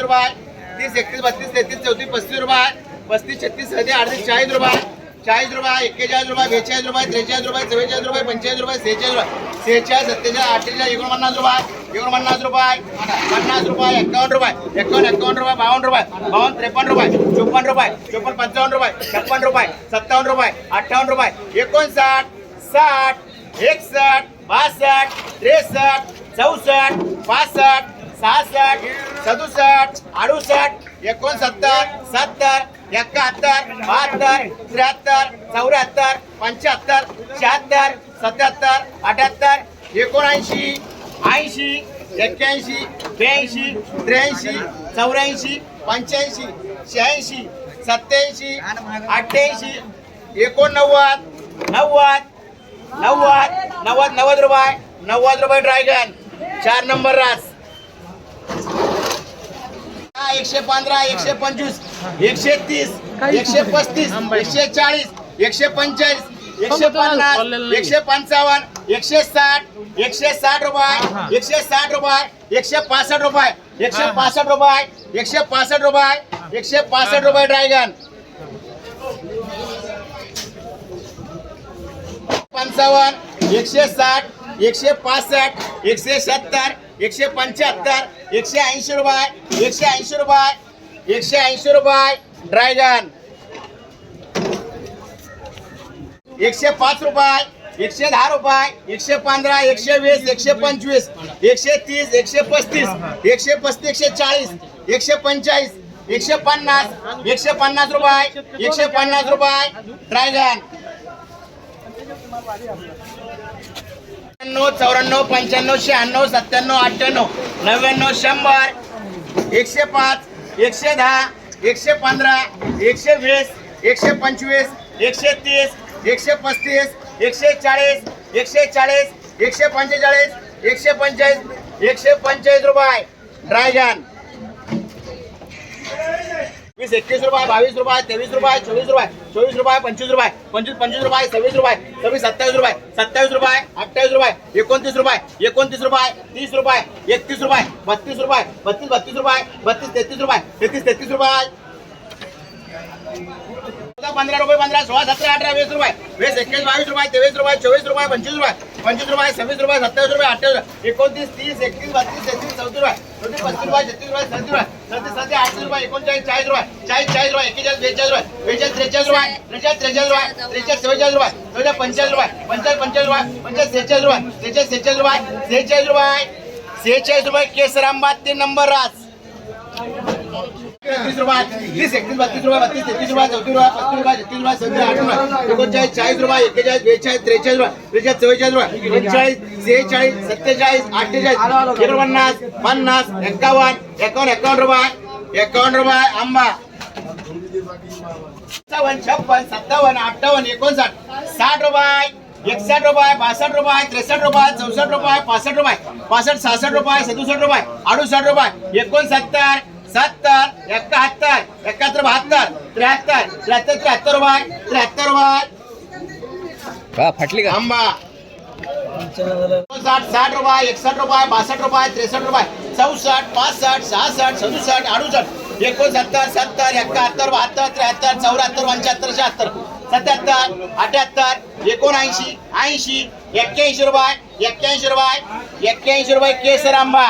रुपये तीस एकतीस बत्तीस तेहतीस चौतीस पस्तीस रुपये पस्तीस छत्तीस सदे अडतीस चाळीस रुपये चाळीस रुपये एक्केचाळीस रुपये बेचाळीस रुपये त्रेचाळीस रुपये चव्वेचाळीस रुपये पंचेचाळीस रुपये सेहेचाळीस रुपये सेहेचाळीस सत्तेचाळीस अठ्ठेचाळीस एकोणपन्नास रुपये एकोणपन्नास रुपये पन्नास रुपये एकावन्न रुपये एकावन्न एकावन्न रुपये बावन्न रुपये बावन्न त्रेपन्न रुपये चोपन्न रुपये चोपन्न पंचावन्न रुपये छप्पन्न रुपये सत्तावन्न रुपये अठ्ठावन्न रुपये एकोणसाठ साठ एकसष्ट बासष्ट त्रेसष्ट चौसष्ट पासष्ट सहासष्ट सदुसष्ट अडुसष्ट एकोणसत्तर सत्तर एकाहत्तर बहात्तर त्र्याहत्तर चौऱ्याहत्तर पंच्याहत्तर शहात्तर सत्याहत्तर अठ्याहत्तर एकोणऐंशी ऐंशी एक्क्याऐंशी ब्याऐंशी त्र्याऐंशी चौऱ्याऐंशी पंच्याऐंशी शहाऐंशी सत्याऐंशी अठ्ठ्याऐंशी एकोणनव्वद नव्वद नव्वद नव्वद नव्वद रुपये नव्वद रुपये ड्रॅगन चार नंबर रास. एकशे पंधरा एकशे पंचवीस एकशे तीस एकशे पस्तीस एकशे चाळीस एकशे पंचेचाळीस एकशे पन्नास एकशे पंचावन्न एकशे साठ एकशे साठ रुपये एकशे साठ रुपये एकशे पासष्ट रुपये एकशे पासष्ट रुपये एकशे पासष्ट रुपये एकशे पासष्ट रुपये ड्रॅगन. पंचावन्न एकशे साठ एकशे पासष्ट एकशे सत्तर एकशे पंच्याहत्तर एकशे ऐंशी रुपये एकशे ऐंशी रुपये एकशे ऐंशी रुपये ड्रॅगन. एकशे पाच रुपये एकशे दहा रुपये एकशे पंधरा एकशे वीस एकशे पंचवीस एकशे तीस एकशे पस्तीस एकशे पस्तीस एकशे चाळीस एकशे पंचेचाळीस एकशे पन्नास एकशे पन्नास रुपये एकशे पन्नास रुपये ड्रॅगन. त्र्याण्णव चौऱ्याण्णव पंच्याण्णव शहाण्णव सत्त्याण्णव अठ्ठ्याण्णव नव्याण्णव शंभर एकशे पाच एकशे दहा एकशे पंधरा एकशे वीस एकशे पंचवीस एकशे तीस एकशे पस्तीस एकशे चाळीस एकशे चाळीस एकशे पंचेचाळीस एकशे पंचेचाळीस एकशे पंचेचाळीस रुपये. ड्रायगन वीस एकवीस रुपये बावीस रुपये तेवीस रुपये चोवीस रुपये चोवीस रुपये पंचवीस रुपये पंचवीस पंचवीस रुपये सव्वीस रुपये सव्वीस सत्तावीस रुपये सत्तावीस रुपये अठ्ठावीस रुपये एकोणतीस रुपये एकोणतीस रुपये तीस रुपये एकतीस रुपये बत्तीस रुपये बत्तीस बत्तीस रुपये बत्तीस तेहतीस रुपये तेहतीस तेहतीस रुपये चौदा पंधरा रुपये पंधरा सोळा सतरा अठरा वीस रुपये. वीस एकवीस बावीस रुपये तेवीस रुपये चोवीस रुपये पंचवीस रुपये. पंचवीस रुपये सव्वीस रुपये सत्तावीस रुपये अठ्ठावीस एकोणतीस तीस एकतीस बत्तीस तेहतीस चौतीस रुपये. चौतीस पस्तीस रुपये छत्तीस रुपये सत्तीस रुपये. सत्तीस सत्तीस अडतीस रुपये एकोणचाळीस चाळीस रुपये. चाळीस चाळीस रुपये एकेचाळीस बेचाळीस रुपये. बेचाळीस त्रेचाळीस रुपये. त्रेचाळीस त्रेचाळीस रुपये. त्रेचाळीस चव्वेचाळीस रुपये. चौदा पंचाळीस रुपये. पंचाळीस पंचाळीस रुपये. पंचाळीस सेहेचाळीस रुपये. सेहेचाळीस सेहेचाळीस रुपये. सेहेचाळीस रुपये. सेहेचाळीस रुपये केसरांबाद ते नंबर रास रुपये तीस एकतीस बत्तीस रुपये बत्तीस तेहतीस रुपये चौतीस रुपये पस्तीस रुपये छत्तीस रुपये आठ रुपये एकोणचाळीस चाळीस रुपये एकेचाळीस बेचाळीस त्रेचाळीस रुपये त्रेचाळीस चव्वेचाळीस रुपये पंचेचाळीस सेहेचाळीस सत्तेचाळीस अठ्ठेचाळीस एकोणपन्नास पन्नास एकावन्न एकावन्न एकावन्न रुपये एकावन्न रुपये आंबा सत्तावन्न छप्पन सत्तावन्न अठ्ठावन्न एकोणसाठ साठ रुपये एकसष्ट रुपये बासष्ट रुपये त्रेसष्ट रुपये चौसष्ट रुपये पासष्ट रुपये पासष्ट सहासष्ट रुपये सदुसष्ट रुपये अडुसष्ट रुपये एकोणसत्तर सत्तर एकाहत्तर एकाहत्तर बहात्तर त्र्याहत्तर त्र्याहत्तर त्र्याहत्तर रुपये त्र्याहत्तर रुपये का फाटली का? आंबा साठ साठ रुपये एकसष्ट रुपये बासष्ट रुपये त्रेसष्ट रुपये चौसष्ट पासष्ट सहासष्ट सदुसष्ट अडुसष्ट एकोणसत्तर सत्तर एकाहत्तर बहात्तर त्र्याहत्तर चौऱ्याहत्तर पंच्याहत्तर शहात्तर सत्याहत्तर अठ्याहत्तर एकोणऐंशी ऐंशी एक्क्याऐंशी रुपये एक्क्याऐंशी रुपये एक्क्याऐंशी रुपये केसर आंबा.